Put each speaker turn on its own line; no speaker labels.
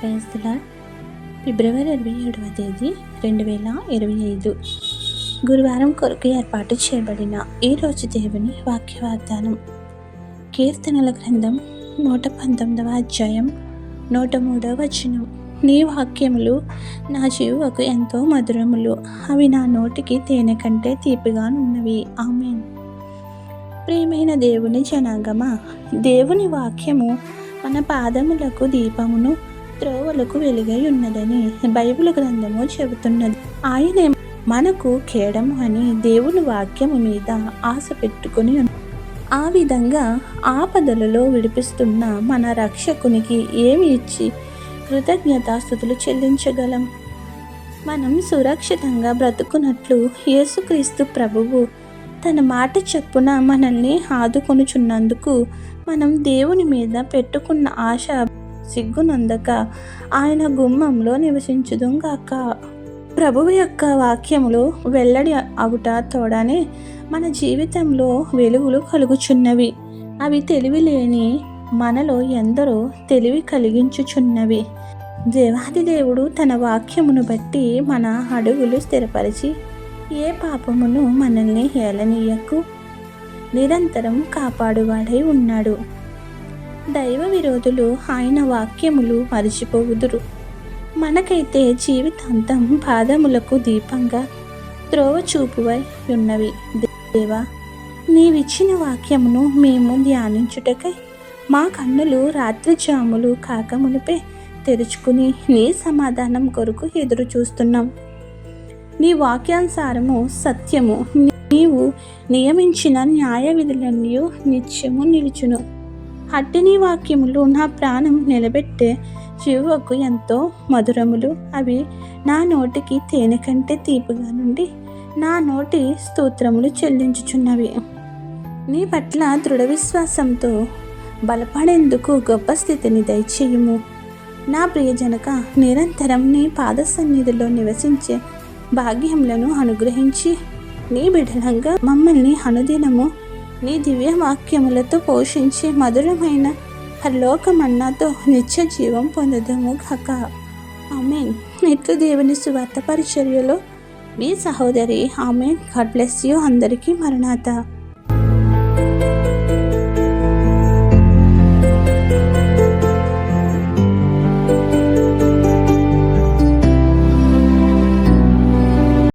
క్రైస్తల ఫిబ్రవరి ఇరవై ఏడవ తేదీ రెండు వేల ఇరవై ఐదు. గురువారం కొరకు ఏర్పాటు చేయబడిన ఈ రోజు దేవుని వాక్య వాగ్దానం కీర్తనల గ్రంథం నూట పంతొమ్మిదవ అధ్యాయం నూట మూడవ వచనం. నీ వాక్యములు నా జీవకు ఎంతో మధురములు. అవి నా నోటికి తేనె కంటే తీపిగానున్నవి ఆమెన్. ప్రియమైన దేవుని జనాంగమా దేవుని వాక్యము మన పాదములకు దీపమును త్రోవలకు వెలుగై ఉన్నదని బైబిల్ గ్రంథము చెబుతున్నది. ఆయనే మనకు కేడము అని దేవుని వాక్యము మీద ఆశ పెట్టుకుని ఆ విధంగా ఆపదలలో విడిపిస్తున్న మన రక్షకునికి ఏమి ఇచ్చి కృతజ్ఞతాస్థుతులు చెల్లించగలం? మనం సురక్షితంగా బ్రతుకున్నట్లు యేసుక్రీస్తు ప్రభువు తన మాట చెప్పున మనల్ని ఆదుకొనుచున్నందుకు మనం దేవుని మీద పెట్టుకున్న ఆశ సిగ్గునందక ఆయన గుమ్మంలో నివసించుదుంగాక ప్రభువు యొక్క వాక్యములు వెల్లడి అవుట తోడనే మన జీవితంలో వెలుగులు కలుగుచున్నవి. అవి తెలివి లేని మనలో ఎందరో తెలివి కలిగించుచున్నవి. దేవాది దేవుడు తన వాక్యమును బట్టి మన అడుగులు స్థిరపరిచి ఏ పాపమును మనల్ని హేళనీయకు నిరంతరం కాపాడువాడై ఉన్నాడు. దైవ విరోధులు ఆయన వాక్యములు మరిచిపోవుదురు. మనకైతే జీవితాంతం పాదములకు దీపంగా త్రోవ చూపువై ఉన్నవి. దేవా నీవిచ్చిన వాక్యమును మేము ధ్యానించుటకై మా కన్నులు రాత్రి జాములు కాకమునిపే తెరుచుకుని నీ సమాధానం కొరకు ఎదురు చూస్తున్నాం. నీ వాక్యానుసారము సత్యము నీవు నియమించిన న్యాయ విధులన్నీ నిత్యము నిలుచును. అట్టిని వాక్యములు నా ప్రాణం నిలబెట్టే జీవకు ఎంతో మధురములు. అవి నా నోటికి తేనె కంటే తీపిగా నుండి నా నోటి స్తోత్రములు చెల్లించుచున్నవి. నీ పట్ల దృఢ విశ్వాసంతో బలపడేందుకు గొప్ప స్థితిని దయచేయుము. నా ప్రియజనక నిరంతరం నీ పాద సన్నిధిలో నివసించే భాగ్యములను అనుగ్రహించి నీ బిడలంగా మమ్మల్ని అనుదినము నీ దివ్య వాక్యములతో పోషించి మధురమైన పరలోకమన్నాతో నిత్య జీవం పొందదము కాక ఆమెన్. ఇట్లు దేవుని సువార్త పరిచర్యలో మీ సహోదరి ఆమెన్. గాడ్ బ్లెస్ యూ అందరికీ మరణాత.